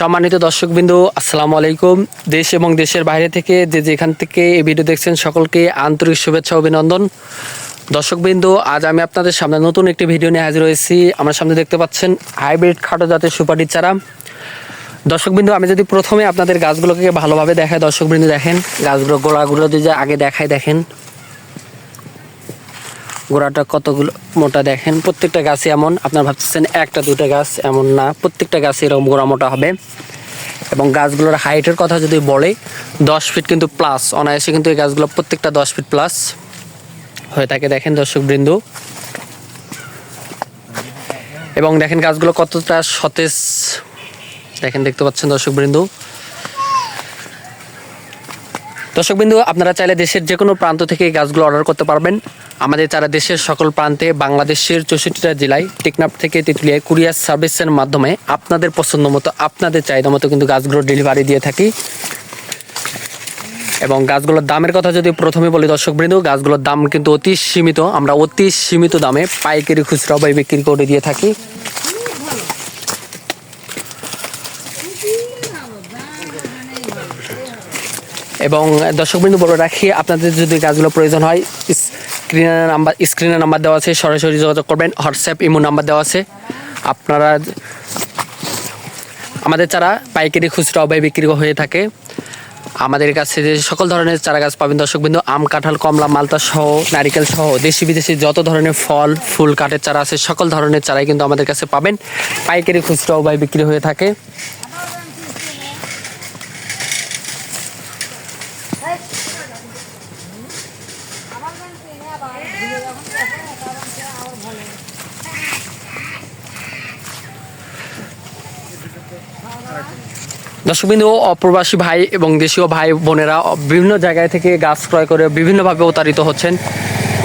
সম্মানিত দর্শকবৃন্দু, আসসালামু আলাইকুম। দেশ এবং দেশের বাইরে থেকে যে যেখান থেকে এই ভিডিও দেখছেন সকলকে আন্তরিক শুভেচ্ছা, অভিনন্দন। দর্শকবৃন্দু, আজ আমি আপনাদের সামনে নতুন একটি ভিডিও নিয়ে হাজির হয়েছি। আমার সামনে দেখতে পাচ্ছেন হাইব্রিড খাটো জাতের সুপারির চারা। দর্শকবৃন্দু, আমি যদি প্রথমে আপনাদের গাছগুলোকে ভালোভাবে দেখাই, দর্শকবৃন্দু দেখেন, গাছগুলো গোড়াগুলো যদি আগে দেখাই দেখেন। গোড়াটা কতগুলো মোটা দেখেন? প্রত্যেকটা গাছে এমন। আপনার ভাবতেছেন একটা দুটা গাছ এমন না। প্রত্যেকটা গাছে এরকম গোড়া মোটা হবে। এবং গাছগুলোর হাইটের কথা যদি বলে, দশ ফিট কিন্তু প্লাস অনায়াসে কিন্তু এই গাছগুলো প্রত্যেকটা দশ ফিট প্লাস হয়ে থাকে। দেখেন দর্শক বৃন্দু এবং দেখেন গাছগুলো কতটা সতেজ। দেখেন, দেখতে পাচ্ছেন দর্শক বৃন্দু, আপনারা চাইলে দেশের যে কোনো প্রান্ত থেকে গাছগুলো অর্ডার করতে পারবেন। আমাদের যারা দেশের সকল প্রান্তে বাংলাদেশের চৌষট্টিটা জেলায় টেকনাফ থেকে তেঁতুলিয়ায় কুরিয়ার সার্ভিসের মাধ্যমে আপনাদের পছন্দ মতো, আপনাদের চাহিদা মতো কিন্তু গাছগুলো ডেলিভারি দিয়ে থাকি। এবং গাছগুলোর দামের কথা যদি প্রথমে বলি দর্শকবৃন্দ গাছগুলোর দাম কিন্তু অতি সীমিত, আমরা অতি সীমিত দামে পাইকারি খুচরা বাই বিক্রি করে দিয়ে থাকি। এবং দর্শকবৃন্দ, বলে রাখি, আপনাদের যদি গাছগুলো প্রয়োজন হয় স্ক্রিনের নাম্বার স্ক্রিনের নাম্বার দেওয়া আছে, সরাসরি যোগাযোগ করবেন, হোয়াটসঅ্যাপ, ইমো নাম্বার দেওয়া আছে। আপনারা, আমাদের চারা পাইকারি খুচরা অবাই বিক্রি হয়ে থাকে। আমাদের কাছে যে সকল ধরনের চারা গাছ পাবেন দর্শকবৃন্দ, আম, কাঁঠাল, কমলা, মালতা সহ, নারিকেল সহ, দেশি বিদেশি যত ধরনের ফল, ফুল, কাঠের চারা আছে, সকল ধরনের চারাই কিন্তু আমাদের কাছে পাবেন। পাইকারি খুচরা অবাই বিক্রি হয়ে থাকে। দর্শকবিন্দু অপ্রবাসী ভাই এবং দেশীয় ভাই বোনেরা বিভিন্ন জায়গায় থেকে গাছ ক্রয় করে বিভিন্নভাবে প্রতারিত হচ্ছেন।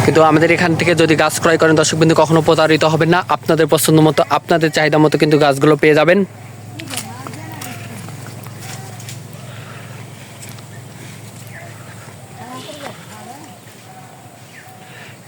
কিন্তু আমাদের এখান থেকে যদি গাছ ক্রয় করেন দর্শকবিন্দু কখনো প্রতারিত হবেন না। আপনাদের পছন্দ মতো, আপনাদের চাহিদা মতো কিন্তু গাছগুলো পেয়ে যাবেন।